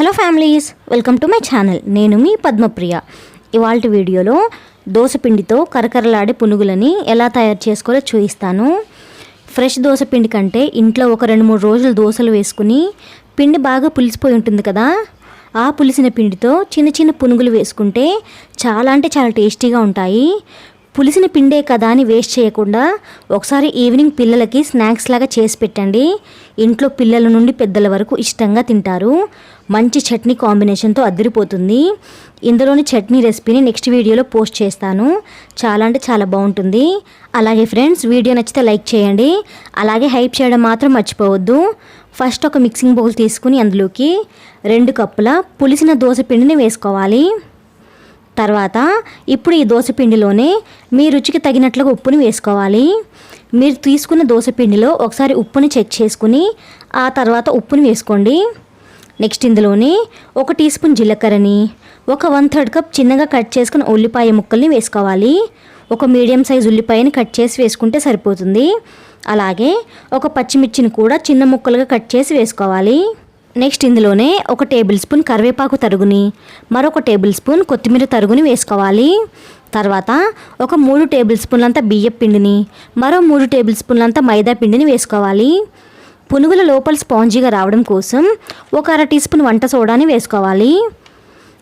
Hello families welcome to my channel. నేను మీ పద్మప్రియ. ఇవాళ వీడియోలో దోసపిండితో కరకరలాడే పునుగులని ఎలా తయారు చేసుకోవాలో చూపిస్తాను. ఫ్రెష్ దోసపిండి కంటే ఇంట్లో ఒక రెండు మూడు రోజులు దోశలు వేసుకుని పిండి బాగా పులిసిపోయి ఉంటుంది కదా? ఆ పులిసిన పిండితో చిన్న చిన్న పునుగులు వేసుకుంటే చాలా అంటే చాలా టేస్టీగా ఉంటాయి. పులిసిన పిండే కదా అని వేస్ట్ చేయకుండా ఒకసారి ఈవినింగ్ పిల్లలకి స్నాక్స్ లాగా చేసి పెట్టండి. ఇంట్లో పిల్లల నుండి పెద్దల వరకు ఇష్టంగా తింటారు. మంచి చట్నీ కాంబినేషన్తో అదిరిపోతుంది ఇందులోని చట్నీ రెసిపీని నెక్స్ట్ వీడియోలో పోస్ట్ చేస్తాను. చాలా అంటే చాలా బాగుంటుంది. అలాగే ఫ్రెండ్స్ వీడియో నచ్చితే లైక్ చేయండి. అలాగే హైప్ చేయడం మాత్రం మర్చిపోవద్దు. ఫస్ట్ ఒక మిక్సింగ్ బౌల్ తీసుకుని అందులోకి రెండు కప్పుల పులిసిన దోశ పిండిని వేసుకోవాలి. తర్వాత ఇప్పుడు ఈ దోశపిండిలోనే మీ రుచికి తగినట్లుగా ఉప్పుని వేసుకోవాలి. మీరు తీసుకున్న దోశపిండిలో ఒకసారి ఉప్పుని చెక్ చేసుకుని ఆ తర్వాత ఉప్పుని వేసుకోండి. నెక్స్ట్ ఇందులోనే ఒక టీ స్పూన్ జీలకర్రని ఒక వన్ థర్డ్ కప్ చిన్నగా కట్ చేసుకున్న ఉల్లిపాయ ముక్కల్ని వేసుకోవాలి. ఒక మీడియం సైజ్ ఉల్లిపాయని కట్ చేసి వేసుకుంటే సరిపోతుంది. అలాగే ఒక పచ్చిమిర్చిని కూడా చిన్న ముక్కలుగా కట్ చేసి వేసుకోవాలి. నెక్స్ట్ ఇందులోనే ఒక టేబుల్ స్పూన్ కరివేపాకు తరుగుని మరొక టేబుల్ స్పూన్ కొత్తిమీర తరుగుని వేసుకోవాలి. తర్వాత ఒక మూడు టేబుల్ స్పూన్లంత బియ్యం పిండిని మరో మూడు టేబుల్ స్పూన్లంత మైదా పిండిని వేసుకోవాలి. పునుగుల లోపల స్పాంజీగా రావడం కోసం ఒక అర టీ స్పూన్ వంట సోడాని వేసుకోవాలి.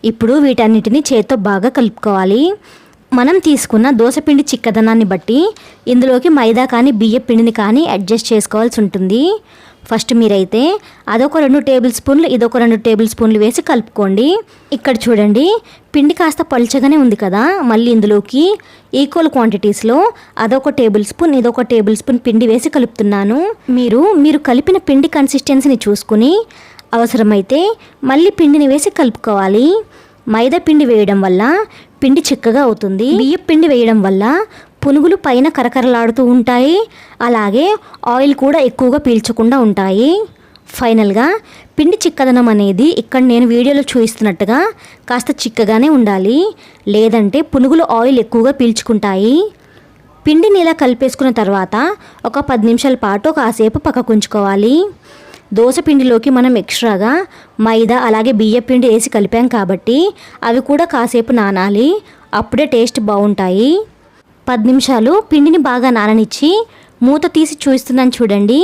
ఇప్పుడు వీటన్నిటిని చేత్తో బాగా కలుపుకోవాలి. మనం తీసుకున్న దోశపిండి చిక్కదనాన్ని బట్టి ఇందులోకి మైదా కానీ బియ్య పిండిని కానీ అడ్జస్ట్ చేసుకోవాల్సి ఉంటుంది. ఫస్ట్ మీరైతే అదొక రెండు టేబుల్ స్పూన్లు ఇదొక రెండు టేబుల్ స్పూన్లు వేసి కలుపుకోండి. ఇక్కడ చూడండి పిండి కాస్త పలుచగానే ఉంది కదా మళ్ళీ ఇందులోకి ఈక్వల్ క్వాంటిటీస్లో అదొక టేబుల్ స్పూన్ ఇదొక టేబుల్ స్పూన్ పిండి వేసి కలుపుతున్నాను. మీరు మీరు కలిపిన పిండి కన్సిస్టెన్సీని చూసుకుని అవసరమైతే మళ్ళీ పిండిని వేసి కలుపుకోవాలి. మైదా పిండి వేయడం వల్ల పిండి చిక్కగా అవుతుంది. బియ్యం పిండి వేయడం వల్ల పునుగులు పైన కరకరలాడుతూ ఉంటాయి. అలాగే ఆయిల్ కూడా ఎక్కువగా పీల్చకుండా ఉంటాయి. ఫైనల్గా పిండి చిక్కదనం అనేది ఇక్కడ నేను వీడియోలో చూపిస్తున్నట్టుగా కాస్త చిక్కగానే ఉండాలి. లేదంటే పునుగులు ఆయిల్ ఎక్కువగా పీల్చుకుంటాయి. పిండిని ఇలా కలిపేసుకున్న తర్వాత ఒక పది నిమిషాల పాటు కాసేపు పక్కకుంచుకోవాలి దోశ పిండిలోకి మనం ఎక్స్ట్రాగా మైదా అలాగే బియ్య పిండి వేసి కలిపాం కాబట్టి అవి కూడా కాసేపు నానాలి. అప్పుడే టేస్ట్ బాగుంటాయి. పది నిమిషాలు పిండిని బాగా నాననిచ్చి మూత తీసి చూపిస్తున్నాను చూడండి.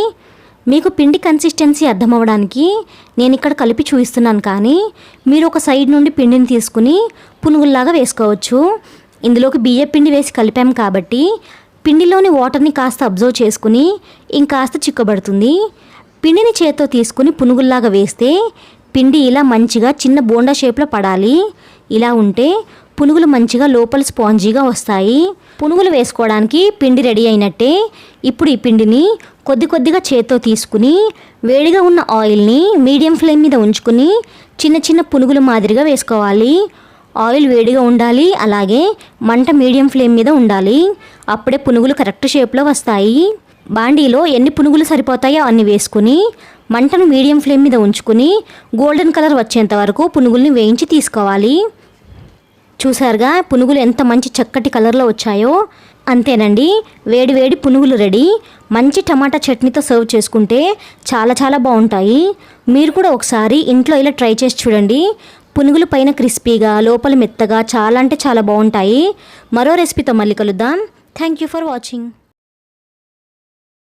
మీకు పిండి కన్సిస్టెన్సీ అర్థమవడానికి నేను ఇక్కడ కలిపి చూపిస్తున్నాను కానీ మీరు ఒక సైడ్ నుండి పిండిని తీసుకుని పునుగుల్లాగా వేసుకోవచ్చు. ఇందులోకి బియ్య పిండి వేసి కలిపాం కాబట్టి పిండిలోని వాటర్ని కాస్త అబ్జర్వ్ చేసుకుని ఇంకాస్త చిక్కబడుతుంది. పిండిని చేత్తో తీసుకుని పునుగుల్లాగా వేస్తే పిండి ఇలా మంచిగా చిన్న బోండా షేప్లో పడాలి. ఇలా ఉంటే పునుగులు మంచిగా లోపల స్పాంజీగా వస్తాయి. పునుగులు వేసుకోవడానికి పిండి రెడీ అయినట్టే ఇప్పుడు ఈ పిండిని కొద్ది కొద్దిగా చేత్తో తీసుకుని వేడిగా ఉన్న ఆయిల్ని మీడియం ఫ్లేమ్ మీద ఉంచుకుని చిన్న చిన్న పునుగుల మాదిరిగా వేసుకోవాలి. ఆయిల్ వేడిగా ఉండాలి అలాగే మంట మీడియం ఫ్లేమ్ మీద ఉండాలి. అప్పుడే పునుగులు కరెక్ట్ షేప్లో వస్తాయి. బాండీలో ఎన్ని పునుగులు సరిపోతాయో అన్ని వేసుకుని మంటను మీడియం ఫ్లేమ్ మీద ఉంచుకుని గోల్డెన్ కలర్ వచ్చేంత వరకు పునుగుల్ని వేయించి తీసుకోవాలి. చూసారుగా పునుగులు ఎంత మంచి చక్కటి కలర్లో వచ్చాయో. అంతేనండి వేడి వేడి పునుగులు రెడీ. మంచి టమాటా చట్నీతో సర్వ్ చేసుకుంటే చాలా చాలా బాగుంటాయి. మీరు కూడా ఒకసారి ఇంట్లో ఇలా ట్రై చేసి చూడండి. పునుగులు పైన క్రిస్పీగా లోపల మెత్తగా చాలా అంటే చాలా బాగుంటాయి. మరో రెసిపీతో మళ్ళీ కలుద్దాం. Thank you for watching